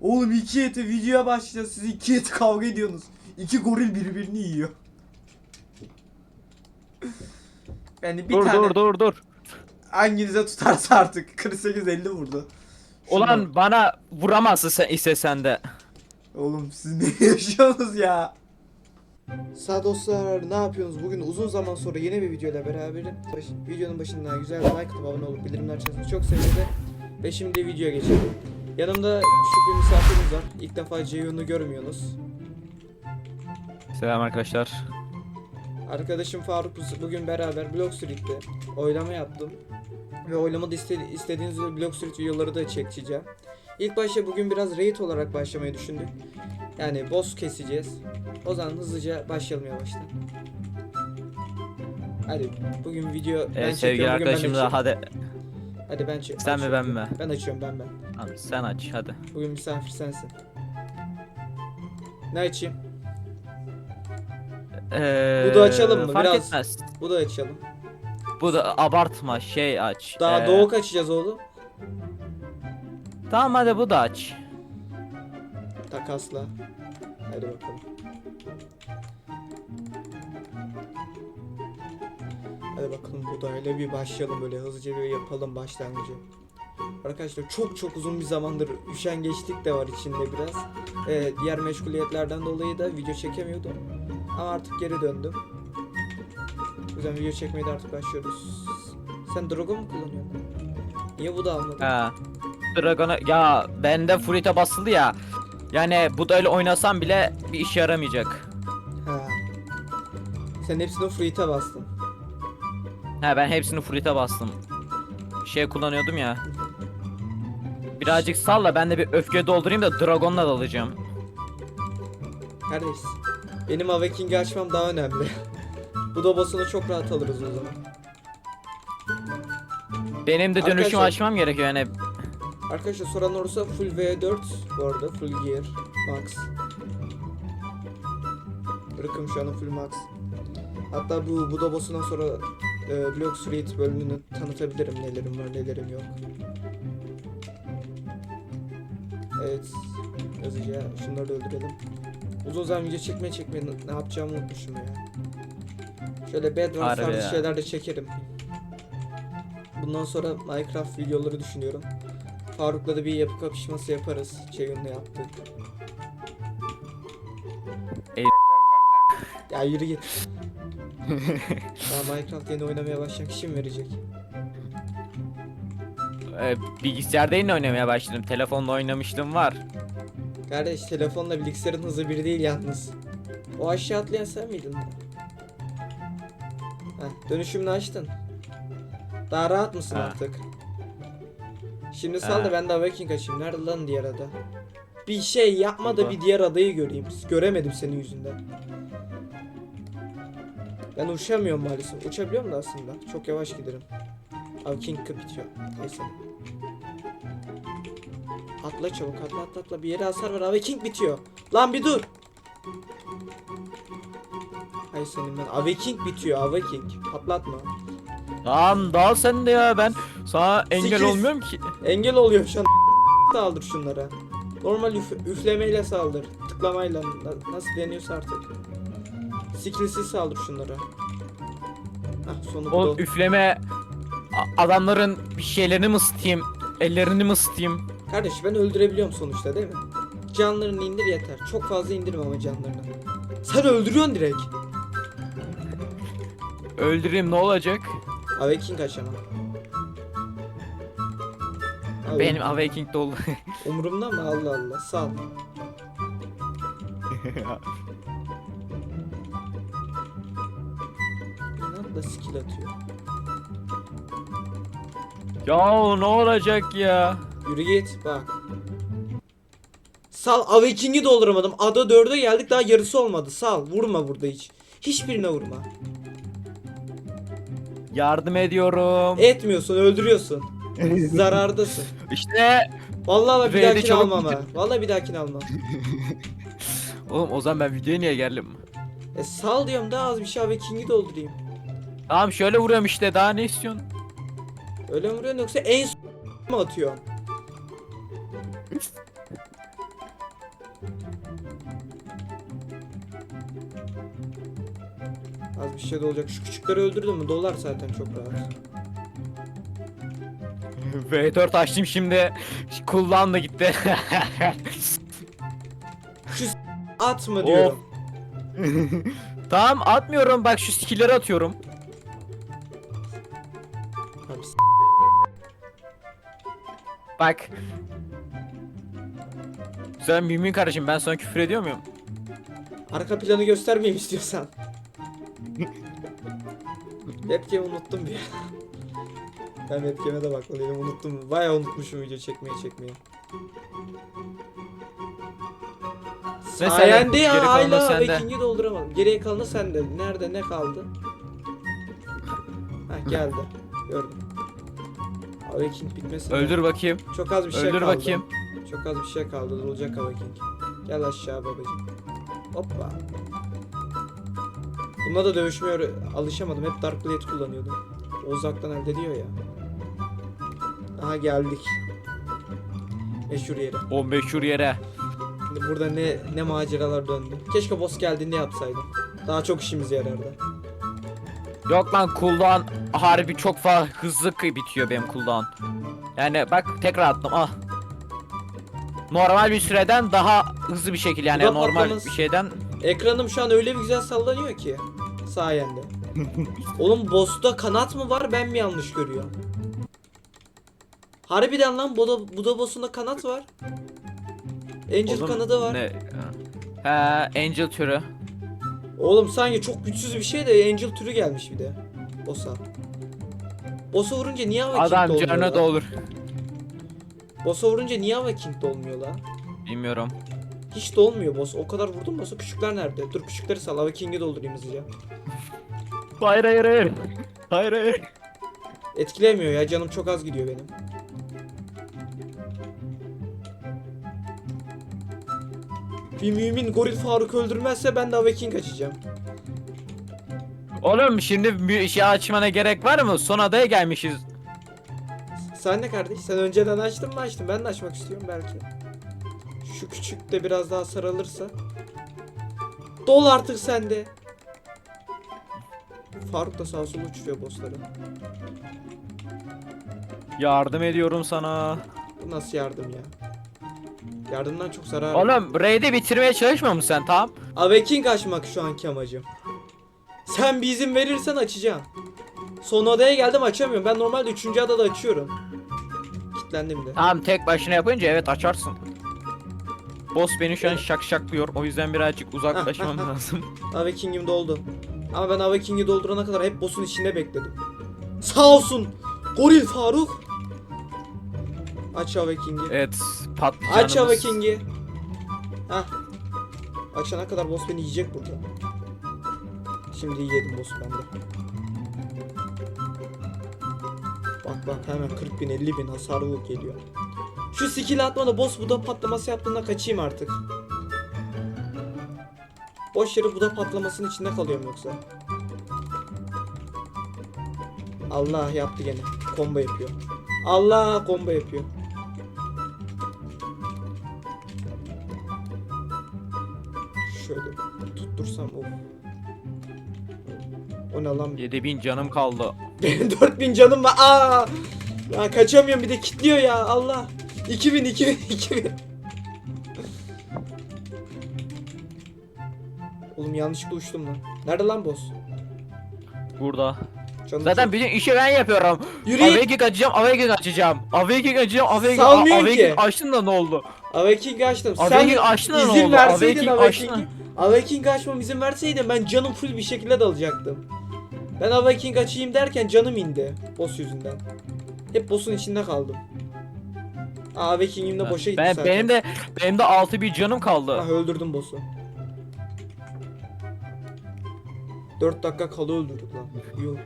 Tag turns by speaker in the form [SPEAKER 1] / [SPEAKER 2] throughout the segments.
[SPEAKER 1] Oğlum iki eti videoya başlıyor siz iki eti kavga ediyorsunuz. İki goril birbirini yiyor. Yani bir
[SPEAKER 2] dur
[SPEAKER 1] tane
[SPEAKER 2] dur dur dur.
[SPEAKER 1] hanginize tutarsa artık 48 50 vurdu. Şuna-
[SPEAKER 2] Ulan bana vuramazsın sen istesen de.
[SPEAKER 1] Oğlum siz ne yaşıyorsunuz ya? Sağ dostlar ne yapıyorsunuz? Bugün uzun zaman sonra yeni bir videoyla beraberim. Baş- videonun başında güzel like atıp abone olup bildirimler açarsanız çok sevinirim. Ve şimdi videoya geçelim. Yanımda küçük bir misafirimiz var. İlk defa Ceyhun'u görmüyorsunuz.
[SPEAKER 2] Selam arkadaşlar.
[SPEAKER 1] Arkadaşım Faruk bu- bugün beraber Block Street'te oylama yaptım. Ve oylamada iste- istediğiniz Block Street videoları da çekeceğim. İlk başta bugün biraz raid olarak başlamayı düşündük. Yani boss keseceğiz. O zaman hızlıca başlayalım yavaştan. Hadi bugün video ben
[SPEAKER 2] Evet sevgili
[SPEAKER 1] çekiyorum bugün ben
[SPEAKER 2] arkadaşım da
[SPEAKER 1] açıyorum.
[SPEAKER 2] hadi.
[SPEAKER 1] Hadi ben çek.
[SPEAKER 2] Sen mi, ben mi?
[SPEAKER 1] Ben açıyorum ben ben.
[SPEAKER 2] Abi sen aç hadi.
[SPEAKER 1] Bugün misafir sensin. Ne açayım?
[SPEAKER 2] Ee,
[SPEAKER 1] Bu da açalım mı?
[SPEAKER 2] Fark
[SPEAKER 1] Biraz-
[SPEAKER 2] etmez.
[SPEAKER 1] Bu da açalım.
[SPEAKER 2] Bu da abartma şey aç.
[SPEAKER 1] Daha
[SPEAKER 2] Ee,
[SPEAKER 1] doğuk açacağız oğlum.
[SPEAKER 2] Tamam hadi bu da aç.
[SPEAKER 1] Takasla. Hadi bakalım. Hadi bakalım budayla bir başlayalım böyle hızlıca bir yapalım başlangıcı. Arkadaşlar çok çok uzun bir zamandır üşengeçlik de var içinde biraz. Ee, diğer meşguliyetlerden dolayı da video çekemiyordum. Ama artık geri döndüm. O yüzden video çekmeye de artık başlıyoruz. Sen Dragon mu kullanıyorsun? Niye bu da almadın?
[SPEAKER 2] He. Dragon'a ya bende Fruit'e basıldı ya. Yani bu da öyle oynasam bile bir işe yaramayacak.
[SPEAKER 1] Ha. Sen hepsini Fruit'e bastın.
[SPEAKER 2] He ben hepsini Fruit'e bastım. Şey kullanıyordum ya. Birazcık salla ben de bir öfke doldurayım da Dragon'la dalacağım.
[SPEAKER 1] Kardeş, benim Avaking'i açmam daha önemli. Bu da boss'unu çok rahat alırız o zaman.
[SPEAKER 2] Benim de dönüşüm
[SPEAKER 1] Arkadaşlar-
[SPEAKER 2] açmam gerekiyor yani.
[SPEAKER 1] Arkadaşlar soran olursa full V4 bu arada full gear max. Bırakın şu an full max. Hatta bu Buda boss'undan sonra e, Block Street bölümünü tanıtabilirim nelerim var nelerim yok. Evet. Hızlıca şunları da öldürelim. Uzun zaman video çekmeye çekmeye ne- yapacağımı unutmuşum ya. Şöyle Bedrock tarzı şeyler de çekerim. Bundan sonra Minecraft videoları düşünüyorum. Faruk'la da bir yapı kapışması yaparız. Ceyhun'la yaptık.
[SPEAKER 2] Ey-
[SPEAKER 1] ya yürü git. Daha Minecraft yeni oynamaya başlayan kişi mi verecek?
[SPEAKER 2] Ee, bilgisayarda yine oynamaya başladım. Telefonla oynamıştım var.
[SPEAKER 1] Kardeş telefonla bilgisayarın hızı bir değil yalnız. O aşağı atlayan sen miydin? Heh, dönüşümünü açtın. Daha rahat mısın
[SPEAKER 2] Ha.
[SPEAKER 1] artık? Şimdi sal da ben de Awakening açayım. Nerede lan diğer ada? Bir şey yapma da
[SPEAKER 2] Burada.
[SPEAKER 1] bir diğer adayı göreyim. Göremedim senin yüzünden. Ben uçamıyorum maalesef. Uçabiliyorum da aslında. Çok yavaş giderim. Awakening bitiyor. Neyse. Atla çabuk atla atla atla. Bir yere hasar ver. Awakening bitiyor. Lan bir dur. Hay senin ben. Awakening bitiyor. Awakening. Patlatma.
[SPEAKER 2] Tamam dal sen de ya ben sana engel
[SPEAKER 1] Sekiz.
[SPEAKER 2] olmuyorum ki.
[SPEAKER 1] Engel oluyor şu an. Saldır şunlara. Normal üf- üflemeyle saldır. Tıklamayla. Na- nasıl deniyorsa artık. Skillsiz saldır şunlara. Hah sonu bu.
[SPEAKER 2] O
[SPEAKER 1] da-
[SPEAKER 2] üfleme a- adamların bir şeylerini mi ısıtayım? Ellerini mi ısıtayım?
[SPEAKER 1] Kardeş ben öldürebiliyorum sonuçta değil mi? Canlarını indir yeter. Çok fazla indirme ama canlarını. Sen öldürüyorsun direkt.
[SPEAKER 2] Öldüreyim ne olacak?
[SPEAKER 1] Awakening aç ama. Abi,
[SPEAKER 2] Benim Awakening dolu.
[SPEAKER 1] Umurumda mı? Allah Allah. Sal. İnatla skill atıyor.
[SPEAKER 2] ya ne olacak ya?
[SPEAKER 1] Yürü git bak. Sal Awaking'i dolduramadım. Ada 4'e geldik daha yarısı olmadı. Sal. Vurma burada hiç. Hiçbirine vurma.
[SPEAKER 2] Yardım ediyorum.
[SPEAKER 1] Etmiyorsun, öldürüyorsun. Zarardasın.
[SPEAKER 2] İşte
[SPEAKER 1] Vallahi bir
[SPEAKER 2] R'de
[SPEAKER 1] dahakini
[SPEAKER 2] çabuk
[SPEAKER 1] almam ha. Vallahi bir dahakini almam.
[SPEAKER 2] oğlum o zaman ben videoya niye geldim?
[SPEAKER 1] E sal diyorum daha az bir şey abi King'i doldurayım.
[SPEAKER 2] Tamam şöyle vuruyorum işte daha ne istiyorsun?
[SPEAKER 1] Öyle mi vuruyorsun yoksa en s- mı atıyorsun? Az bir şey de olacak. Şu küçükleri öldürdün mü? Dolar zaten çok rahat.
[SPEAKER 2] V4 açtım şimdi. Kullan da gitti.
[SPEAKER 1] Atma diyorum.
[SPEAKER 2] tamam atmıyorum bak şu skill'leri atıyorum.
[SPEAKER 1] Abi s-
[SPEAKER 2] Bak. Sen mümin kardeşim ben sana küfür ediyor muyum?
[SPEAKER 1] Arka planı göstermeyeyim istiyorsan. Webcam'i unuttum bir. Ben webcam'e de bakmalıydım unuttum. Bayağı unutmuşum video çekmeyi çekmeyi.
[SPEAKER 2] Ve
[SPEAKER 1] Sayende ya
[SPEAKER 2] geri kalanı
[SPEAKER 1] hala
[SPEAKER 2] sende.
[SPEAKER 1] ikinci dolduramadım. Geriye kalanı sende. Nerede ne kaldı? Heh geldi. Gördüm. Awakening bitmesin. de.
[SPEAKER 2] Öldür bakayım.
[SPEAKER 1] Çok az bir şey
[SPEAKER 2] Öldür
[SPEAKER 1] kaldı.
[SPEAKER 2] bakayım.
[SPEAKER 1] Çok az bir şey kaldı. Olacak Awakening. Gel aşağı babacığım. Hoppa. Bunda da dövüşmeye alışamadım. Hep Dark Blade kullanıyordum. Uzaktan elde ediyor ya. Aha geldik. Meşhur yere.
[SPEAKER 2] O meşhur yere.
[SPEAKER 1] Şimdi burada ne ne maceralar döndü. Keşke boss geldiğinde yapsaydım. Daha çok işimize yarardı.
[SPEAKER 2] Yok lan cooldown harbi çok fazla hızlı bitiyor benim cooldown. Yani bak tekrar attım ah. Normal bir süreden daha hızlı bir şekilde yani
[SPEAKER 1] da
[SPEAKER 2] normal
[SPEAKER 1] patlaması.
[SPEAKER 2] bir şeyden
[SPEAKER 1] Ekranım şu an öyle bir güzel sallanıyor ki. Sayende. Oğlum boss'ta kanat mı var ben mi yanlış görüyorum? Harbiden lan Buda, Buda boss'unda kanat var. Angel
[SPEAKER 2] Oğlum,
[SPEAKER 1] kanadı var.
[SPEAKER 2] Ne? He, Angel türü.
[SPEAKER 1] Oğlum sanki çok güçsüz bir şey de Angel türü gelmiş bir de. Boss'a. Boss'a vurunca niye hava
[SPEAKER 2] Adam canı da olur.
[SPEAKER 1] Boss'a vurunca niye hava King'de olmuyor lan?
[SPEAKER 2] Bilmiyorum.
[SPEAKER 1] Hiç de olmuyor boss. O kadar vurdum boss'a. Küçükler nerede? Dur küçükleri sal. Hava King'i doldurayım hızlıca.
[SPEAKER 2] Hayır hayır hayır. Hayır hayır.
[SPEAKER 1] Etkilemiyor ya. Canım çok az gidiyor benim. Bir mümin Goril Faruk öldürmezse ben de Awakening açacağım.
[SPEAKER 2] Oğlum şimdi bir şey açmana gerek var mı? Son adaya gelmişiz.
[SPEAKER 1] Sen ne kardeş? Sen önceden açtın mı açtın? Ben de açmak istiyorum belki. Şu küçük de biraz daha sarılırsa. Dol artık sende. Faruk da sağa sola uçuruyor bossları.
[SPEAKER 2] Yardım ediyorum sana.
[SPEAKER 1] Bu nasıl yardım ya? Yardımdan çok zarar.
[SPEAKER 2] Oğlum raid'i bitirmeye çalışmıyor musun sen tamam?
[SPEAKER 1] Awakening açmak şu anki amacım. Sen bir izin verirsen açacağım. Son adaya geldim açamıyorum. Ben normalde 3. adada açıyorum. Kitlendim de.
[SPEAKER 2] Tamam tek başına yapınca evet açarsın. Boss beni şu an şak şaklıyor. O yüzden birazcık uzaklaşmam lazım.
[SPEAKER 1] Awaking'im doldu. Ama ben Awaking'i doldurana kadar hep boss'un içinde bekledim. Sağ olsun. Goril Faruk. Aç Awaking'i.
[SPEAKER 2] Evet patlıcanımız.
[SPEAKER 1] Aç Awaking'i. Hah. Açana kadar boss beni yiyecek burada. Şimdi yedim boss bende. Bak bak hemen 40 bin 50 bin hasar geliyor. Şu skill atmalı boss Buda patlaması yaptığında kaçayım artık. Boş yere Buda patlamasının içinde kalıyorum yoksa. Allah yaptı gene. Combo yapıyor. Allah combo yapıyor. Şöyle tuttursam o. O ne lan?
[SPEAKER 2] 7000 canım kaldı.
[SPEAKER 1] Benim 4000 canım var. Aa! Ya kaçamıyorum bir de kilitliyor ya Allah. 2000 2000 2000. yanlışlıkla uçtum lan. Nerede lan boss?
[SPEAKER 2] Burada.
[SPEAKER 1] Canım
[SPEAKER 2] Zaten bütün işi ben yapıyorum.
[SPEAKER 1] Yürüyün.
[SPEAKER 2] Awakening açacağım, Awakening açacağım. Awakening açacağım, Awakening,
[SPEAKER 1] Salmıyor
[SPEAKER 2] Awakening
[SPEAKER 1] ki.
[SPEAKER 2] açtın da ne oldu?
[SPEAKER 1] Awakening açtım.
[SPEAKER 2] Awakening
[SPEAKER 1] Sen
[SPEAKER 2] açtın da ne
[SPEAKER 1] izin
[SPEAKER 2] oldu?
[SPEAKER 1] verseydin
[SPEAKER 2] Awakening açtın.
[SPEAKER 1] Awakening'i. Awakening açmam izin verseydin ben canım full bir şekilde dalacaktım. Ben Awakening açayım derken canım indi. Boss yüzünden. Hep boss'un içinde kaldım. Aa Awakening'im de boşa gitti
[SPEAKER 2] Ben
[SPEAKER 1] zaten.
[SPEAKER 2] benim de benim de 6 bir canım kaldı.
[SPEAKER 1] Ah öldürdüm boss'u. 4 dakika kala öldürdük lan. Yuh.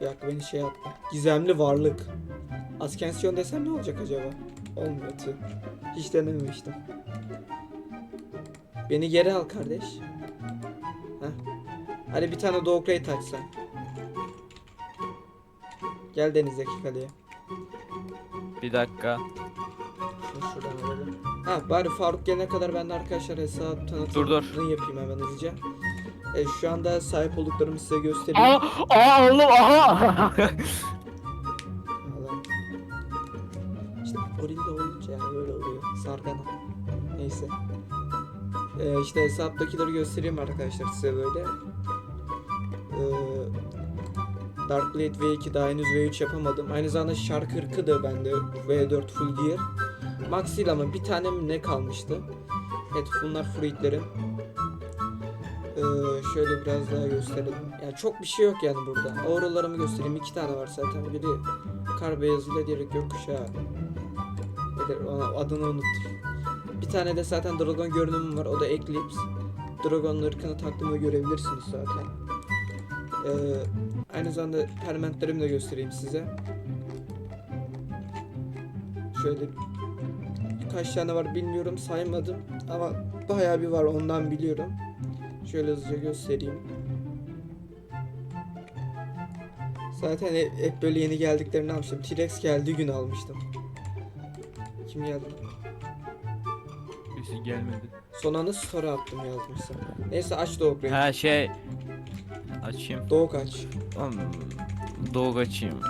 [SPEAKER 1] Bir dakika beni şey yaptı. Gizemli varlık. Ascension desem ne olacak acaba? Olmuyor tüh. Hiç denememiştim. Beni geri al kardeş. Heh. Hadi bir tane Dog Rate aç sen. Gel Deniz'deki kaleye.
[SPEAKER 2] Bir dakika.
[SPEAKER 1] Şunu şuradan alalım. Ha bari Faruk gelene kadar ben de arkadaşlar hesap tanıtımını yapayım hemen hızlıca. E, şu anda sahip olduklarımı size göstereyim.
[SPEAKER 2] Aa, aa oğlum aha.
[SPEAKER 1] İşte gorilla olunca yani böyle oluyor. Sargana. Neyse. Ee, işte hesaptakileri göstereyim arkadaşlar size böyle. Ee, Darkblade V2 daha henüz V3 yapamadım. Aynı zamanda Shark 40'ı da bende V4 full gear. Max değil ama bir tane mi ne kalmıştı. Evet bunlar fruitlerim. Ee, şöyle biraz daha gösterelim. Yani çok bir şey yok yani burada. Auralarımı göstereyim. iki tane var zaten. Biri kar beyazıyla diğeri gökkuşağı. Nedir? Ona adını unuttum. Bir tane de zaten dragon görünümüm var. O da Eclipse. Dragon'un ırkını taktığımda görebilirsiniz zaten. Ee, aynı zamanda permentlerimi de göstereyim size. Şöyle kaç tane var bilmiyorum saymadım ama bayağı bir var ondan biliyorum. Şöyle hızlıca göstereyim. Zaten hep, hep böyle yeni geldiklerini almıştım. T-Rex geldiği gün almıştım. Kim geldi?
[SPEAKER 2] Birisi gelmedi.
[SPEAKER 1] Son anda story attım yazmışsam. Neyse aç Doğuk.
[SPEAKER 2] Ha şey açayım.
[SPEAKER 1] Doğuk aç.
[SPEAKER 2] Hmm, Doğu açayım.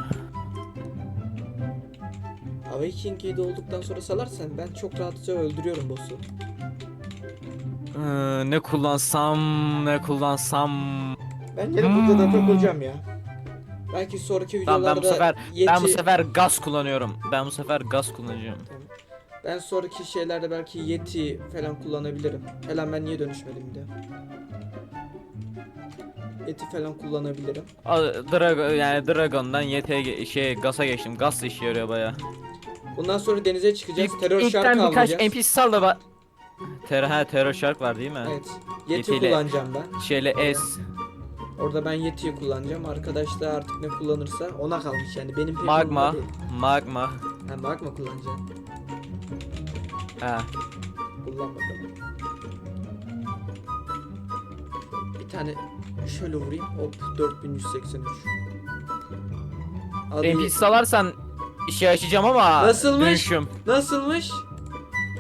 [SPEAKER 1] Awakening 7 olduktan sonra salarsan ben çok rahatça öldürüyorum boss'u.
[SPEAKER 2] Ee, ne kullansam ne kullansam.
[SPEAKER 1] Ben yine burada da
[SPEAKER 2] Hmm.
[SPEAKER 1] takılacağım ya. Belki sonraki
[SPEAKER 2] Tamam
[SPEAKER 1] videolarda
[SPEAKER 2] ben bu sefer
[SPEAKER 1] yeti...
[SPEAKER 2] ben bu sefer gaz kullanıyorum. Ben bu sefer gaz kullanacağım.
[SPEAKER 1] Ben sonraki şeylerde belki Yeti falan kullanabilirim. Falan ben niye dönüşmedim de. Yeti falan kullanabilirim.
[SPEAKER 2] A- Drago yani Dragon'dan YT şey gasa geçtim. Gaz da işe yarıyor baya.
[SPEAKER 1] Bundan sonra denize çıkacağız. Terör
[SPEAKER 2] İlkten
[SPEAKER 1] Shark
[SPEAKER 2] birkaç
[SPEAKER 1] avlayacağız.
[SPEAKER 2] NPC sal da ba- Ter ha Terror Shark var değil mi?
[SPEAKER 1] Evet. Yeti
[SPEAKER 2] Yetiyle.
[SPEAKER 1] kullanacağım ben.
[SPEAKER 2] Şeyle S.
[SPEAKER 1] Orada ben Yeti'yi kullanacağım. Arkadaş da artık ne kullanırsa ona kalmış yani. Benim pek
[SPEAKER 2] Magma.
[SPEAKER 1] umurumda değil.
[SPEAKER 2] Magma.
[SPEAKER 1] Ha magma kullanacaksın.
[SPEAKER 2] Ha.
[SPEAKER 1] Kullan bakalım. Bir tane şöyle vurayım. Hop 4183. Adı-
[SPEAKER 2] NPC salarsan işe açacağım ama
[SPEAKER 1] Nasılmış?
[SPEAKER 2] dönüşüm.
[SPEAKER 1] Nasılmış?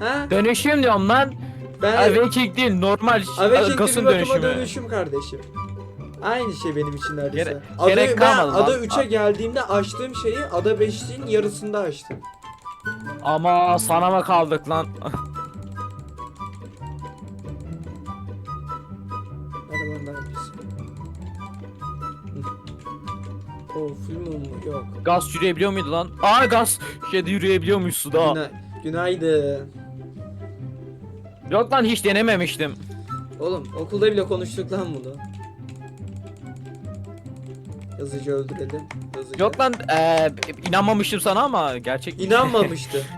[SPEAKER 1] Ha?
[SPEAKER 2] Dönüşüm diyorum lan.
[SPEAKER 1] Ben
[SPEAKER 2] Awakening değil normal gasın
[SPEAKER 1] bir bakıma
[SPEAKER 2] dönüşümü.
[SPEAKER 1] dönüşüm kardeşim. Aynı şey benim için neredeyse.
[SPEAKER 2] Gere-
[SPEAKER 1] Ada,
[SPEAKER 2] gerek
[SPEAKER 1] ben
[SPEAKER 2] kalmadı lan.
[SPEAKER 1] Ada 3'e geldiğimde açtığım şeyi Ada 5'in yarısında açtım.
[SPEAKER 2] Ama sana mı kaldık lan?
[SPEAKER 1] Arabandan yapıyorsun. O film mu? Yok.
[SPEAKER 2] Gaz yürüyebiliyor muydu lan? Aa gaz şeyde yürüyebiliyormuş suda.
[SPEAKER 1] Güna- günaydın.
[SPEAKER 2] Yok lan hiç denememiştim.
[SPEAKER 1] Oğlum okulda bile konuştuk lan bunu. Hızlıca öldürelim. Hızlıca.
[SPEAKER 2] Yok lan eee inanmamıştım sana ama gerçek.
[SPEAKER 1] İnanmamıştı.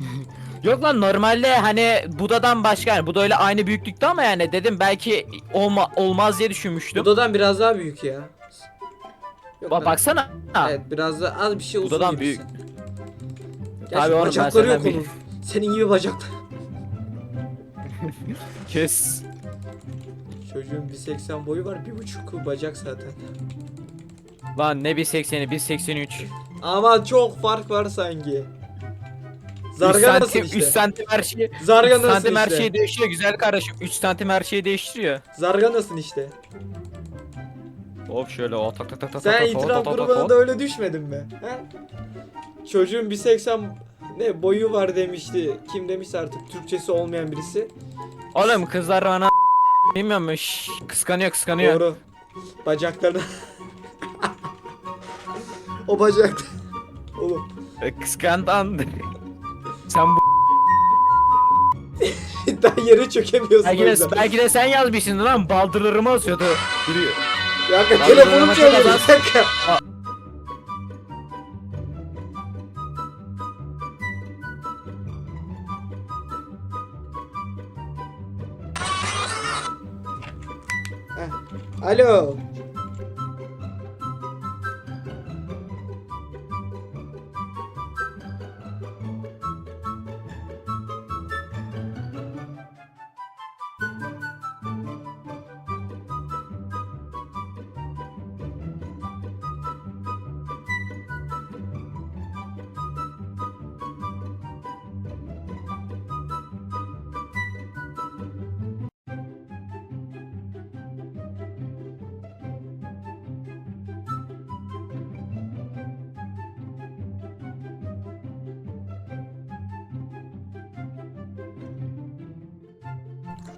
[SPEAKER 2] Yok lan normalde hani Buda'dan başka yani Buda ile aynı büyüklükte ama yani dedim belki olma, olmaz diye düşünmüştüm.
[SPEAKER 1] Budadan biraz daha büyük ya. Yok
[SPEAKER 2] Ba- baksana.
[SPEAKER 1] Evet biraz da az bir şey uzun
[SPEAKER 2] Budadan
[SPEAKER 1] gibisin. Gerçi
[SPEAKER 2] Abi oğlum ben
[SPEAKER 1] bacakları yok
[SPEAKER 2] senden
[SPEAKER 1] onun. Senin gibi bacaklar.
[SPEAKER 2] Kes.
[SPEAKER 1] Çocuğun 1.80 boyu var, bir buçuk bacak zaten.
[SPEAKER 2] Lan ne 1.80'i 1.83.
[SPEAKER 1] Ama çok fark var sanki.
[SPEAKER 2] 3
[SPEAKER 1] Zarganasın
[SPEAKER 2] santim,
[SPEAKER 1] işte.
[SPEAKER 2] 3 santim her şeyi 3
[SPEAKER 1] Zarganasın
[SPEAKER 2] santim her
[SPEAKER 1] işte.
[SPEAKER 2] şeyi değişiyor güzel kardeşim. 3 santim her şeyi değiştiriyor.
[SPEAKER 1] Zarganasın işte.
[SPEAKER 2] Hop şöyle o tak tak tak tak
[SPEAKER 1] Sen
[SPEAKER 2] tak
[SPEAKER 1] itiraf
[SPEAKER 2] tak
[SPEAKER 1] grubuna
[SPEAKER 2] tak.
[SPEAKER 1] da öyle düşmedin mi? He? Çocuğun 1.80 ne boyu var demişti. Kim demişse artık Türkçesi olmayan birisi.
[SPEAKER 2] Oğlum kızlar bana bilmiyorum şş, kıskanıyor kıskanıyor.
[SPEAKER 1] Doğru. Bacaklarına. o bacak. Oğlum
[SPEAKER 2] E, Kıskandan. Sen bu
[SPEAKER 1] daha yere çökemiyorsun
[SPEAKER 2] belki de, belki de sen yazmışsın lan baldırlarımı asıyordu. Duruyor.
[SPEAKER 1] Bir dakika telefonum çalıyor. Bir dakika. Heh. Alo.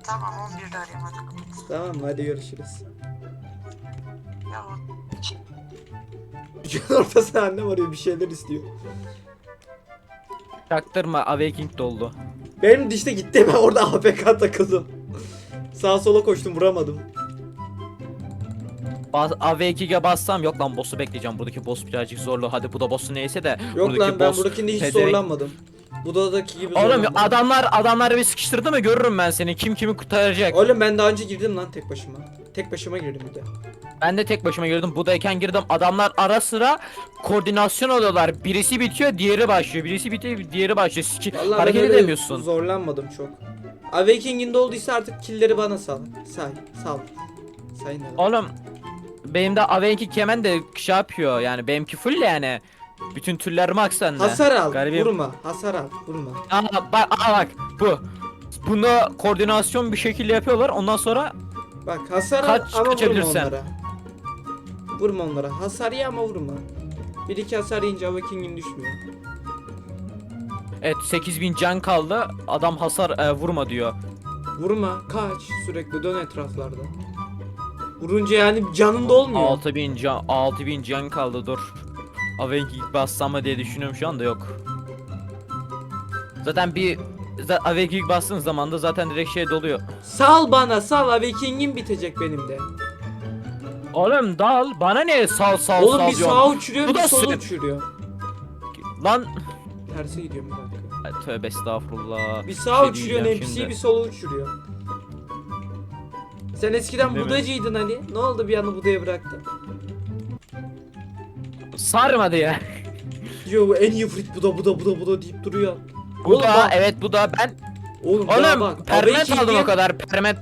[SPEAKER 3] Tamam 11'de arayayım hadi.
[SPEAKER 1] Tamam? Hadi görüşürüz.
[SPEAKER 3] Ya
[SPEAKER 1] Dükkanın ortasına annem arıyor bir şeyler istiyor.
[SPEAKER 2] Çaktırma Awakening doldu.
[SPEAKER 1] Benim de işte gitti ben orada APK takıldım. Sağa sola koştum vuramadım.
[SPEAKER 2] Bas, AV2'ye bassam yok lan boss'u bekleyeceğim. Buradaki boss birazcık zorlu. Hadi bu da boss'u neyse de.
[SPEAKER 1] Yok
[SPEAKER 2] buradaki
[SPEAKER 1] lan ben
[SPEAKER 2] boss
[SPEAKER 1] buradakinde hiç
[SPEAKER 2] pezevenk-
[SPEAKER 1] zorlanmadım. Buda'daki gibi
[SPEAKER 2] Oğlum
[SPEAKER 1] zorlanmadım.
[SPEAKER 2] adamlar adamları bir sıkıştırdı mı görürüm ben seni. Kim kimi kurtaracak.
[SPEAKER 1] Oğlum ben daha önce girdim lan tek başıma. Tek başıma girdim bir de.
[SPEAKER 2] Ben de tek başıma girdim. Budayken girdim. Adamlar ara sıra koordinasyon oluyorlar. Birisi bitiyor, diğeri başlıyor. Birisi bitiyor, diğeri başlıyor. Siki-
[SPEAKER 1] Vallahi
[SPEAKER 2] hareket
[SPEAKER 1] ben öyle
[SPEAKER 2] edemiyorsun.
[SPEAKER 1] Zorlanmadım çok. Awaking'inde olduysa artık killleri bana sal. Say, sal. Say ne lan?
[SPEAKER 2] Oğlum benim de Awakening hemen de şey yapıyor. Yani benimki full yani. Bütün türler max sende.
[SPEAKER 1] Hasar al,
[SPEAKER 2] Garibim.
[SPEAKER 1] vurma. Hasar al, vurma.
[SPEAKER 2] Aa bak, aa bak bu. Bunu koordinasyon bir şekilde yapıyorlar. Ondan sonra
[SPEAKER 1] Bak hasar
[SPEAKER 2] Kaç-
[SPEAKER 1] al ama vurma
[SPEAKER 2] kaçabilirsen.
[SPEAKER 1] onlara. Vurma onlara. Hasar ye ama vurma. Bir iki hasar yiyince Awaking'in düşmüyor.
[SPEAKER 2] evet 8000 can kaldı. Adam hasar e, vurma diyor.
[SPEAKER 1] Vurma, kaç. Sürekli dön etraflarda. Vurunca yani canın dolmuyor.
[SPEAKER 2] 6000 can 6000 can kaldı dur. Awakening bassam mı diye düşünüyorum şu anda yok. Zaten bir za- Awakening bastığın zaman da zaten direkt şey doluyor.
[SPEAKER 1] Sal bana, sal. Awaking'in bitecek benim de.
[SPEAKER 2] Oğlum dal bana ne sal sal
[SPEAKER 1] Oğlum
[SPEAKER 2] sal
[SPEAKER 1] bir
[SPEAKER 2] diyorsun.
[SPEAKER 1] sağa uçuruyor,
[SPEAKER 2] Bu
[SPEAKER 1] bir
[SPEAKER 2] da
[SPEAKER 1] sola uçuruyor.
[SPEAKER 2] Lan
[SPEAKER 1] Terse gidiyorum bir dakika.
[SPEAKER 2] Ay, tövbe estağfurullah.
[SPEAKER 1] Bir sağa
[SPEAKER 2] şey
[SPEAKER 1] uçuruyor
[SPEAKER 2] diyeceğim
[SPEAKER 1] NPC
[SPEAKER 2] şimdi.
[SPEAKER 1] bir sola uçuruyor. Sen eskiden
[SPEAKER 2] Değil mi?
[SPEAKER 1] budacıydın hani. Ne oldu bir anda budaya bıraktın?
[SPEAKER 2] Sarmadı ya.
[SPEAKER 1] Yo en iyi frit buda buda buda buda deyip duruyor.
[SPEAKER 2] Bu
[SPEAKER 1] Oğlum
[SPEAKER 2] da
[SPEAKER 1] bak-
[SPEAKER 2] evet bu da ben
[SPEAKER 1] Oğlum,
[SPEAKER 2] Oğlum
[SPEAKER 1] bak.
[SPEAKER 2] perment aldım o kadar. Perment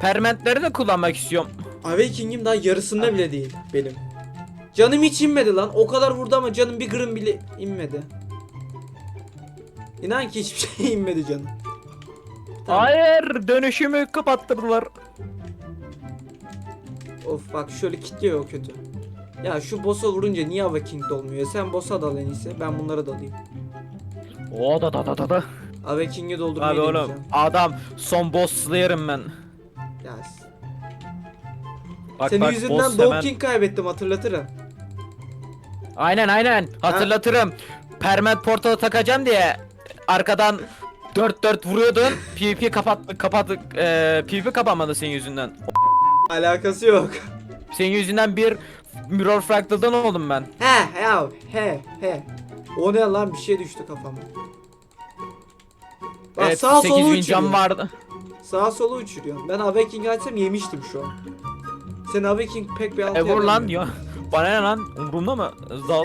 [SPEAKER 2] Permentleri de kullanmak istiyorum.
[SPEAKER 1] Awaking'im daha yarısında bile değil benim. Canım hiç inmedi lan. O kadar vurdu ama canım bir gram bile inmedi. İnan ki hiçbir şey inmedi canım. Tamam.
[SPEAKER 2] Hayır dönüşümü kapattırdılar.
[SPEAKER 1] Of bak şöyle kilitliyor o kötü. Ya şu boss'a vurunca niye Awaking olmuyor? Sen boss'a dal en iyisi. Ben bunlara dalayım.
[SPEAKER 2] O da da da da da.
[SPEAKER 1] Awaking'i doldurmayı
[SPEAKER 2] Abi oğlum
[SPEAKER 1] deneyeceğim.
[SPEAKER 2] adam son boss slayer'ım ben.
[SPEAKER 1] Ya,
[SPEAKER 2] Bak
[SPEAKER 1] senin
[SPEAKER 2] bak
[SPEAKER 1] yüzünden
[SPEAKER 2] boss
[SPEAKER 1] Dog
[SPEAKER 2] hemen.
[SPEAKER 1] King kaybettim hatırlatırım.
[SPEAKER 2] Aynen aynen hatırlatırım. Perment portalı takacağım diye arkadan 4-4 vuruyordun. PvP kapat kapat e, PvP kapanmadı senin yüzünden.
[SPEAKER 1] Alakası yok.
[SPEAKER 2] Senin yüzünden bir Mirror Fractal'dan oldum ben.
[SPEAKER 1] He ya he he. O ne lan bir şey düştü kafama. Bak
[SPEAKER 2] Evet,
[SPEAKER 1] sağa sola
[SPEAKER 2] 8000
[SPEAKER 1] uçuruyor.
[SPEAKER 2] can vardı.
[SPEAKER 1] Sağa sola uçuruyor. Ben Awakening açsam yemiştim şu an. Senin Awakening pek bir altı
[SPEAKER 2] E vur lan
[SPEAKER 1] yaramıyor.
[SPEAKER 2] diyor. Bana ne lan? Umurumda mı? Zal.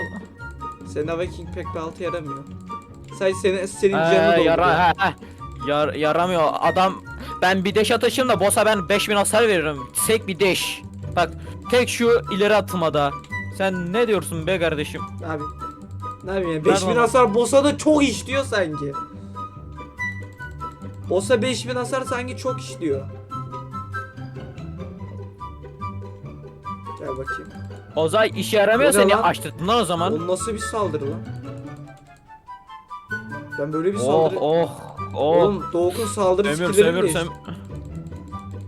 [SPEAKER 1] Senin Awakening pek bir altı yaramıyor. Say senin senin
[SPEAKER 2] Ee,
[SPEAKER 1] canını dolduruyor.
[SPEAKER 2] yara, he, he. Yar, yaramıyor. Adam ben bir deş atışım da boss'a ben 5000 hasar veririm. Tek bir deş. Bak tek şu ileri atmada. Sen ne diyorsun be kardeşim?
[SPEAKER 1] Ne yapayım? Ne yapayım ya?
[SPEAKER 2] Ver
[SPEAKER 1] 5000
[SPEAKER 2] bana.
[SPEAKER 1] hasar boss'a da çok işliyor sanki. Boss'a 5000 hasar sanki çok işliyor. Gel bakayım.
[SPEAKER 2] Ozay işe yaramıyor seni
[SPEAKER 1] lan?
[SPEAKER 2] açtırdın lan o zaman.
[SPEAKER 1] O nasıl bir saldırı lan? Ben böyle bir
[SPEAKER 2] Oh
[SPEAKER 1] saldırı...
[SPEAKER 2] oh oh.
[SPEAKER 1] Oğlum Doğuk'un saldırı
[SPEAKER 2] Ömür
[SPEAKER 1] bile
[SPEAKER 2] sömür.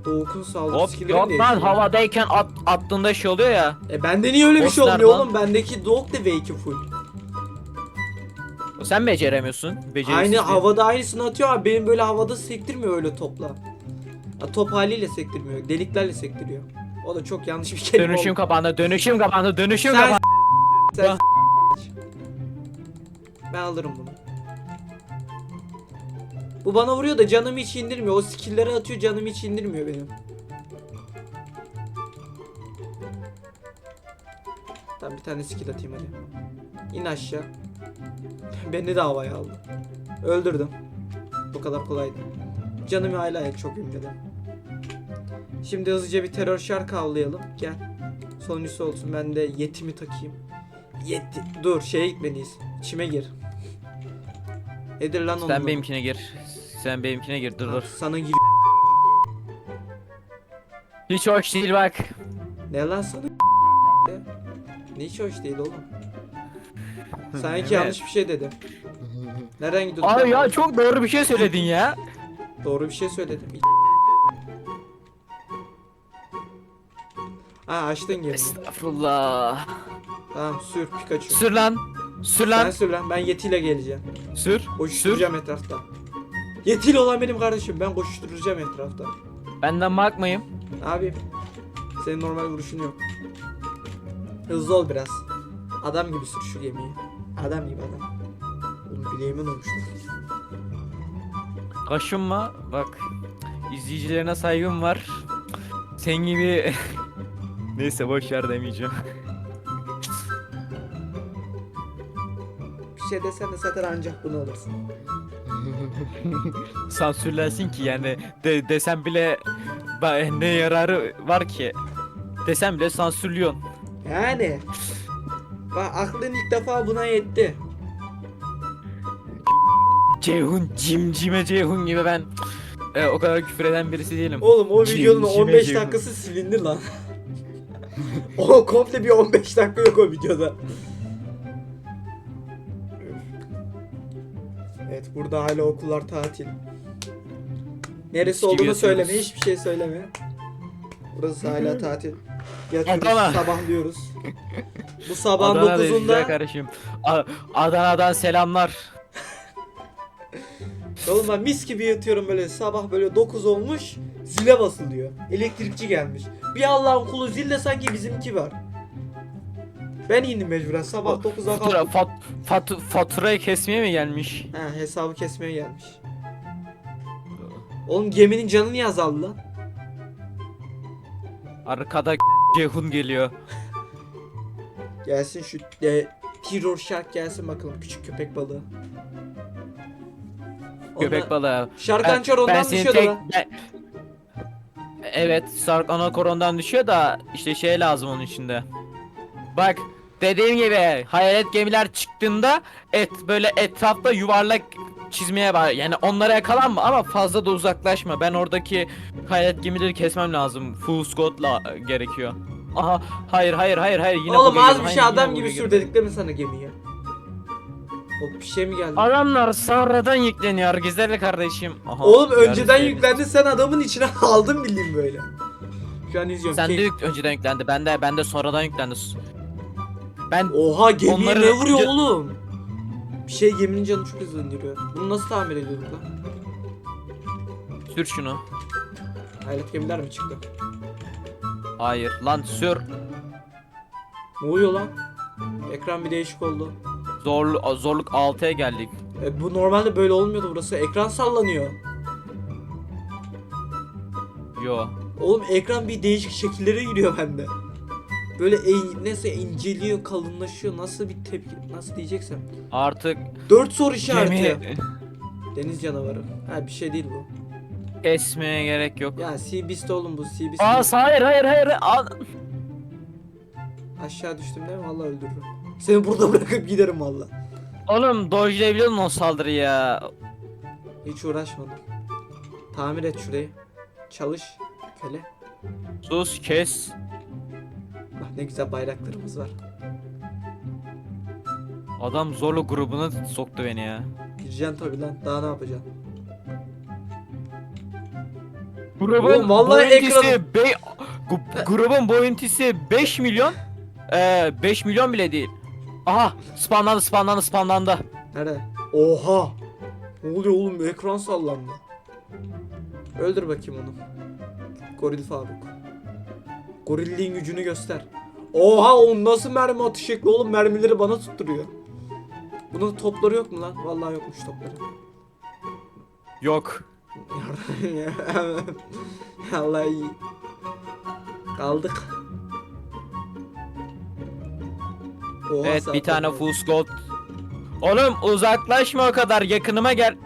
[SPEAKER 1] Doğuk'un saldırı
[SPEAKER 2] Hop yok lan havadayken at, attığında şey oluyor ya.
[SPEAKER 1] E bende niye öyle bir şey olmuyor
[SPEAKER 2] nerede lan?
[SPEAKER 1] oğlum? Bendeki Doğuk da V2 full.
[SPEAKER 2] Sen beceremiyorsun. Beceriksiz
[SPEAKER 1] Aynı
[SPEAKER 2] bir-
[SPEAKER 1] havada aynısını atıyor ama benim böyle havada sektirmiyor öyle topla. Ya top haliyle sektirmiyor. Deliklerle sektiriyor. O da çok yanlış bir kelime
[SPEAKER 2] Dönüşüm
[SPEAKER 1] oldu.
[SPEAKER 2] kapandı, dönüşüm kapandı, dönüşüm
[SPEAKER 1] Sen
[SPEAKER 2] kapandı.
[SPEAKER 1] Sen. Ben alırım bunu. Bu bana vuruyor da canımı hiç indirmiyor. O skill'leri atıyor canımı hiç indirmiyor benim. Tamam bir tane skill atayım hadi. İn aşağı. Beni de havaya aldı. Öldürdüm. Bu kadar kolaydı. Canımı hala çok inmedi. Şimdi hızlıca bir terör şarkı avlayalım. Gel. Sonuncusu olsun. Ben de yetimi takayım. Yeti. Dur şeye gitmeliyiz. İçime gir. Nedir lan onun?
[SPEAKER 2] Sen benimkine gir. Sen benimkine gir dur dur.
[SPEAKER 1] Sana gir.
[SPEAKER 2] Hiç hoş değil bak.
[SPEAKER 1] Ne lan sana Ne hiç hoş değil oğlum. Sanki yanlış bir şey dedim. Nereden
[SPEAKER 2] gidiyordun?
[SPEAKER 1] Abi
[SPEAKER 2] ya çok doğru bir şey söyledin ya.
[SPEAKER 1] Doğru bir şey söyledim. Ha açtın gibi.
[SPEAKER 2] Estağfurullah.
[SPEAKER 1] Tamam sür Pikachu.
[SPEAKER 2] Sür lan. Sür lan.
[SPEAKER 1] Sen sür lan ben yetiyle geleceğim.
[SPEAKER 2] Sür. Sür.
[SPEAKER 1] Koşturacağım etrafta. Yetiyle olan benim kardeşim ben koşuşturacağım etrafta.
[SPEAKER 2] Benden bakmayayım.
[SPEAKER 1] Abi senin normal vuruşun yok. Hızlı ol biraz. Adam gibi sür şu gemiyi. Adam gibi adam. Oğlum bileğimin olmuş.
[SPEAKER 2] Kaşınma. Bak. izleyicilerine saygım var. Sen gibi... Neyse boş ver demeyeceğim.
[SPEAKER 1] Bir şey desen de zaten ancak bunu alırsın.
[SPEAKER 2] Sansürlensin ki yani de, desem bile ba- ne yararı var ki? Desem bile sansürlüyorsun.
[SPEAKER 1] Yani. Bak aklın ilk defa buna yetti.
[SPEAKER 2] Ceyhun cimcime Ceyhun gibi ben e, o kadar küfür eden birisi değilim.
[SPEAKER 1] Oğlum o
[SPEAKER 2] Cim,
[SPEAKER 1] videonun
[SPEAKER 2] cime
[SPEAKER 1] 15
[SPEAKER 2] cim.
[SPEAKER 1] dakikası silindi lan. o komple bir 15 dakika yok o videoda. Burada hala okullar tatil. Neresi olduğunu söyleme, hiçbir şey söyleme. Burası hala tatil. Yatıyoruz,
[SPEAKER 2] Adana.
[SPEAKER 1] sabahlıyoruz. Bu sabahın
[SPEAKER 2] Adana'dayız güzel
[SPEAKER 1] 9'unda
[SPEAKER 2] kardeşim. A- Adana'dan selamlar.
[SPEAKER 1] Oğlum ben mis gibi yatıyorum böyle sabah böyle 9 olmuş zile basılıyor. Elektrikçi gelmiş. Bir Allah'ın kulu zilde sanki bizimki var. Ben indim mecburen sabah 9'a
[SPEAKER 2] Fatura,
[SPEAKER 1] kalktım.
[SPEAKER 2] fat, fat, faturayı kesmeye mi gelmiş?
[SPEAKER 1] He hesabı kesmeye gelmiş. Oğlum geminin canı niye azaldı lan?
[SPEAKER 2] Arkada Ceyhun geliyor.
[SPEAKER 1] Gelsin şu e, Terror Shark gelsin bakalım küçük köpek balığı.
[SPEAKER 2] Köpek balığı.
[SPEAKER 1] Şarkançar ondan
[SPEAKER 2] seni
[SPEAKER 1] düşüyordu
[SPEAKER 2] tek-
[SPEAKER 1] lan.
[SPEAKER 2] ben- Evet, Sark Anakoron'dan düşüyor da işte şey lazım onun içinde. Bak, dediğim gibi hayalet gemiler çıktığında et böyle etrafta yuvarlak çizmeye var. Yani onlara yakalanma ama fazla da uzaklaşma. Ben oradaki hayalet gemileri kesmem lazım. Full scout'la gerekiyor. Aha, hayır hayır hayır hayır yine
[SPEAKER 1] Oğlum az bir şey adam gibi sür dedik değil mi sana gemiye? O bir şey mi geldi?
[SPEAKER 2] Adamlar sonradan yükleniyor güzel kardeşim. Aha,
[SPEAKER 1] Oğlum önceden
[SPEAKER 2] edelim.
[SPEAKER 1] yüklendi sen adamın içine aldın bildiğin böyle. Şu an izliyorum.
[SPEAKER 2] Sen de yük- önceden yüklendi. Ben de ben de sonradan yüklendi. Ben
[SPEAKER 1] Oha gemiye
[SPEAKER 2] Onları
[SPEAKER 1] ne vuruyor oğlum? Bir şey geminin canı çok hızlı indiriyor. Bunu nasıl tamir ediyorduk lan?
[SPEAKER 2] sür şunu.
[SPEAKER 1] Hayalet gemiler mi çıktı?
[SPEAKER 2] Hayır lan sür.
[SPEAKER 1] Ne oluyor lan? Ekran bir değişik oldu.
[SPEAKER 2] Zorlu zorluk 6'ya geldik.
[SPEAKER 1] E, bu normalde böyle olmuyordu burası. Ekran sallanıyor.
[SPEAKER 2] Yo.
[SPEAKER 1] Oğlum ekran bir değişik şekillere giriyor bende. Böyle e- nasıl inceliyor, kalınlaşıyor. Nasıl bir tepki, nasıl diyeceksem.
[SPEAKER 2] Artık
[SPEAKER 1] Dört soru işareti.
[SPEAKER 2] gemi
[SPEAKER 1] Deniz canavarı. Ha bir şey değil bu.
[SPEAKER 2] kesmeye gerek yok.
[SPEAKER 1] Ya Sea Beast oğlum bu Sea Beast.
[SPEAKER 2] Aa hayır hayır hayır. Aa,
[SPEAKER 1] Aşağı düştüm değil mi? Vallahi öldürürüm. Seni burada bırakıp giderim valla.
[SPEAKER 2] Oğlum dodge'layabiliyor musun o saldırıyı ya?
[SPEAKER 1] Hiç uğraşmadım. Tamir et şurayı. Çalış. Köle.
[SPEAKER 2] Sus kes.
[SPEAKER 1] Bak ne güzel bayraklarımız var.
[SPEAKER 2] Adam zorlu grubuna soktu beni ya.
[SPEAKER 1] Gireceksin tabi lan. Daha ne yapacaksın?
[SPEAKER 2] Grubun
[SPEAKER 1] Oğlum vallahi
[SPEAKER 2] boyuntisi
[SPEAKER 1] ekranı-
[SPEAKER 2] be- gu- grubun boyuntusu 5 milyon. Ee, 5 milyon bile değil. Aha spamlandı spamlandı spamlandı.
[SPEAKER 1] Nerede? Oha! Ne oluyor oğlum? Ekran sallandı. Öldür bakayım onu. Goril Faruk. Gorilliğin gücünü göster. Oha o nasıl mermi atış şekli oğlum mermileri bana tutturuyor. Bunun topları yok mu lan? Vallahi yokmuş topları.
[SPEAKER 2] Yok.
[SPEAKER 1] Allah iyi. Kaldık. Oha,
[SPEAKER 2] Evet bir tane
[SPEAKER 1] tarafa.
[SPEAKER 2] full scope. Oğlum uzaklaşma o kadar yakınıma gel.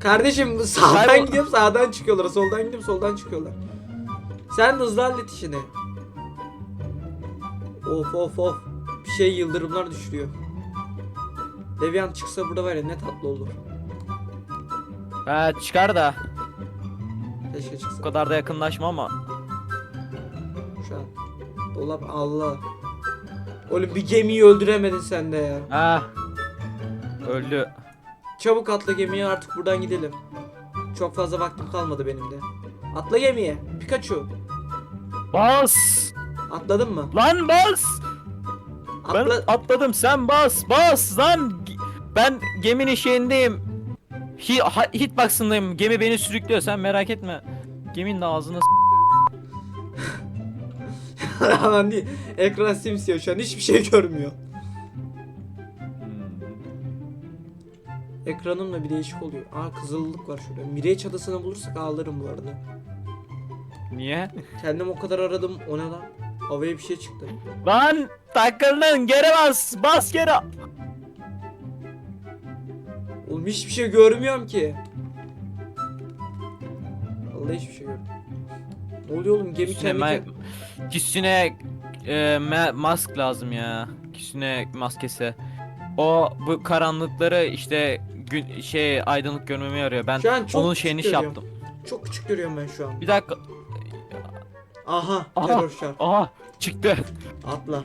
[SPEAKER 1] Kardeşim sağdan gidiyorum sağdan çıkıyorlar. Soldan gidiyorum soldan çıkıyorlar. Sen hızlı hallet işini. Of of of. Bir şey yıldırımlar düşürüyor. Deviant çıksa burada var ya ne tatlı olur.
[SPEAKER 2] Ha çıkar da
[SPEAKER 1] Keşke
[SPEAKER 2] bu
[SPEAKER 1] çıksa.
[SPEAKER 2] kadar da yakınlaşma ama.
[SPEAKER 1] Şu an. Dolap Allah. Oğlum bir gemiyi öldüremedin sen de ya.
[SPEAKER 2] Ha. Öldü.
[SPEAKER 1] Çabuk atla gemiye artık buradan gidelim. Çok fazla vaktim kalmadı benim de. Atla gemiye. Pikachu.
[SPEAKER 2] Bas.
[SPEAKER 1] Atladın mı?
[SPEAKER 2] Lan bas. Ben
[SPEAKER 1] Atla.
[SPEAKER 2] atladım sen bas bas lan. Ben geminin şeyindeyim. Hi, hitbox'ındayım. Gemi beni sürüklüyor sen merak etme. Geminin s-
[SPEAKER 1] Aman değil. Ekran simsiyah şu an hiçbir şey görmüyor. Ekranım da bir değişik oluyor. Aa kızıllık var şurada. Mireç adasını bulursak ağlarım bu arada.
[SPEAKER 2] Niye?
[SPEAKER 1] Kendim o kadar aradım. O ne lan? Havaya bir şey çıktı.
[SPEAKER 2] Lan takıldın geri bas bas geri.
[SPEAKER 1] Oğlum hiçbir şey görmüyorum ki. Vallahi hiçbir şey görmüyorum. Ne oluyor oğlum? Gemi
[SPEAKER 2] Üstüne,
[SPEAKER 1] kendi
[SPEAKER 2] ma- e, ma- mask lazım ya. Üstüne maskesi. O bu karanlıkları işte gün şey aydınlık görmeme yarıyor. Ben
[SPEAKER 1] Şu an çok
[SPEAKER 2] onun şeyini şey
[SPEAKER 1] görüyorum.
[SPEAKER 2] yaptım.
[SPEAKER 1] Çok küçük görüyorum ben şu an.
[SPEAKER 2] Bir dakika.
[SPEAKER 1] Aha,
[SPEAKER 2] Aha.
[SPEAKER 1] terör şark.
[SPEAKER 2] Aha çıktı.
[SPEAKER 1] Atla.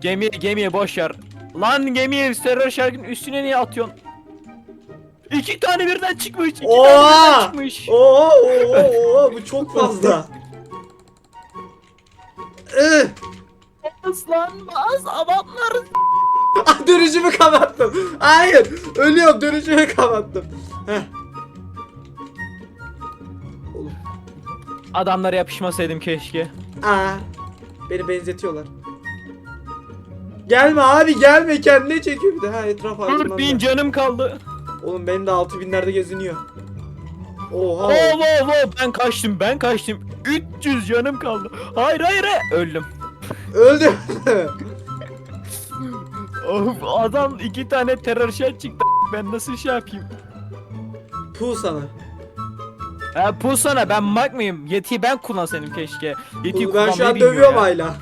[SPEAKER 2] Gemiye gemiye boş ver. Lan gemiye terör şarkının üstüne niye atıyorsun? İki tane birden çıkmış. iki tane
[SPEAKER 1] Oha!
[SPEAKER 2] birden çıkmış.
[SPEAKER 1] Oo, oo, oo, bu çok fazla. Ih!
[SPEAKER 2] Bas lan bas adamlar.
[SPEAKER 1] Ah, dönüşümü kapattım. Hayır. Ölüyorum dönüşümü kapattım. Heh.
[SPEAKER 2] Adamlara yapışmasaydım keşke.
[SPEAKER 1] Aa. Beni benzetiyorlar. Gelme abi gelme kendine çekiyor bir de. Ha etraf
[SPEAKER 2] Dur bin canım kaldı.
[SPEAKER 1] Oğlum benim de 6000'lerde geziniyor. Oha.
[SPEAKER 2] Oo oo oo ben kaçtım ben kaçtım. 300 canım kaldı. Hayır hayır hayır. öldüm.
[SPEAKER 1] Öldüm.
[SPEAKER 2] Of, adam iki tane terör şey çıktı. Ben nasıl şey yapayım?
[SPEAKER 1] Puh sana.
[SPEAKER 2] Ha bu sana ben bak mıyım? Yetiyi ben kullansaydım keşke. Yetiyi
[SPEAKER 1] Puh, ben şu
[SPEAKER 2] kullanmayı
[SPEAKER 1] an
[SPEAKER 2] bilmiyor
[SPEAKER 1] dövüyorum
[SPEAKER 2] ya.
[SPEAKER 1] hala.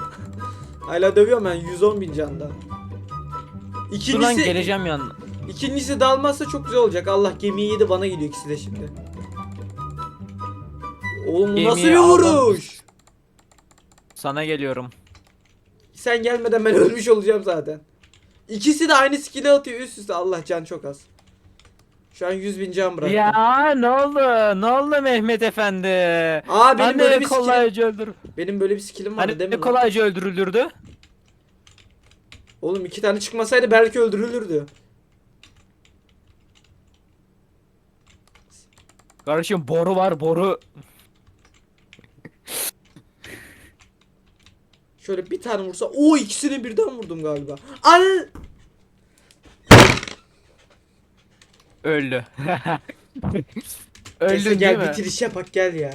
[SPEAKER 1] Hala dövüyorum ben 110 bin canda.
[SPEAKER 2] Dur lan
[SPEAKER 1] İkincisi,
[SPEAKER 2] geleceğim yanına.
[SPEAKER 1] ikincisi dalmazsa çok güzel olacak. Allah gemiyi yedi bana geliyor ikisi de şimdi. Oğlum bu
[SPEAKER 2] Gemiyi
[SPEAKER 1] nasıl bir
[SPEAKER 2] aldım.
[SPEAKER 1] vuruş?
[SPEAKER 2] Sana geliyorum.
[SPEAKER 1] Sen gelmeden ben ölmüş olacağım zaten. İkisi de aynı skill'i atıyor üst üste. Allah can çok az. Şu an 100 bin can bıraktım.
[SPEAKER 2] Ya ne oldu? Ne oldu Mehmet Efendi?
[SPEAKER 1] Aa benim
[SPEAKER 2] Hani
[SPEAKER 1] böyle bir skill'im,
[SPEAKER 2] kolayca öldür.
[SPEAKER 1] benim böyle bir skill'im vardı
[SPEAKER 2] Hani
[SPEAKER 1] değil mi? lan?
[SPEAKER 2] kolayca öldürülürdü?
[SPEAKER 1] Oğlum iki tane çıkmasaydı belki öldürülürdü.
[SPEAKER 2] Kardeşim boru var boru.
[SPEAKER 1] Şöyle bir tane vursa o ikisini birden vurdum galiba. Al!
[SPEAKER 2] Öldü.
[SPEAKER 1] Neyse
[SPEAKER 2] Öldün
[SPEAKER 1] gel
[SPEAKER 2] değil mi?
[SPEAKER 1] bitiriş yapak gel ya.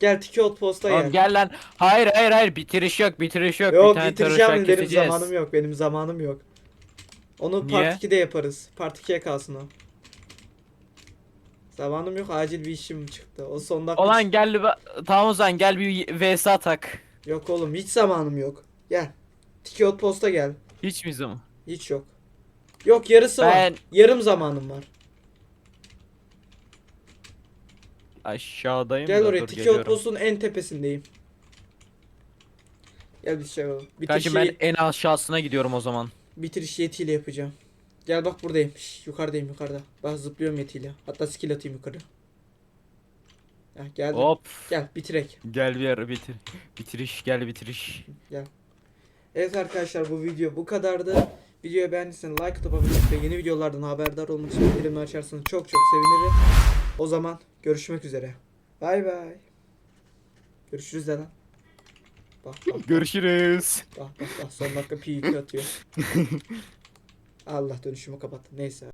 [SPEAKER 1] Gel tiki out posta
[SPEAKER 2] Tamam,
[SPEAKER 1] gel.
[SPEAKER 2] gel lan. Hayır hayır hayır bitiriş yok bitiriş yok.
[SPEAKER 1] Yok yapmayın benim
[SPEAKER 2] keseceğiz.
[SPEAKER 1] zamanım yok benim zamanım yok. Onu
[SPEAKER 2] Niye?
[SPEAKER 1] part 2'de yaparız. Part 2'ye kalsın o. Zamanım yok acil bir işim çıktı. O son dakika.
[SPEAKER 2] Olan gel bir- tamam o zaman gel bir vs atak.
[SPEAKER 1] Yok oğlum hiç zamanım yok. Gel. Tiki out posta gel.
[SPEAKER 2] Hiç mi zaman?
[SPEAKER 1] Hiç yok. Yok yarısı var.
[SPEAKER 2] Ben-
[SPEAKER 1] Yarım zamanım var.
[SPEAKER 2] Aşağıdayım
[SPEAKER 1] Gel
[SPEAKER 2] da
[SPEAKER 1] oraya
[SPEAKER 2] dur
[SPEAKER 1] tiki
[SPEAKER 2] geliyorum.
[SPEAKER 1] en tepesindeyim. Gel bir şey yapalım. Bitiriş,
[SPEAKER 2] Kardeşim ben en aşağısına gidiyorum o zaman.
[SPEAKER 1] bitiriş yetiyle yapacağım. Gel bak buradayım. Şş, yukarıdayım yukarıda. Bak zıplıyorum yetiyle. Hatta skill atayım yukarı. Ya geldim.
[SPEAKER 2] Hop.
[SPEAKER 1] Gel bitirek.
[SPEAKER 2] Gel bir yer bitir. Bitiriş gel bitiriş.
[SPEAKER 1] Evet arkadaşlar bu video bu kadardı. Videoyu beğendiyseniz like atıp ve yeni videolardan haberdar olmak için bildirimleri açarsanız çok çok sevinirim. O zaman görüşmek üzere. Bay bay. Görüşürüz de lan. Bak bak
[SPEAKER 2] Görüşürüz.
[SPEAKER 1] bak bak, bak. son dakika PvP atıyor. Allah dönüşümü kapattı. Neyse.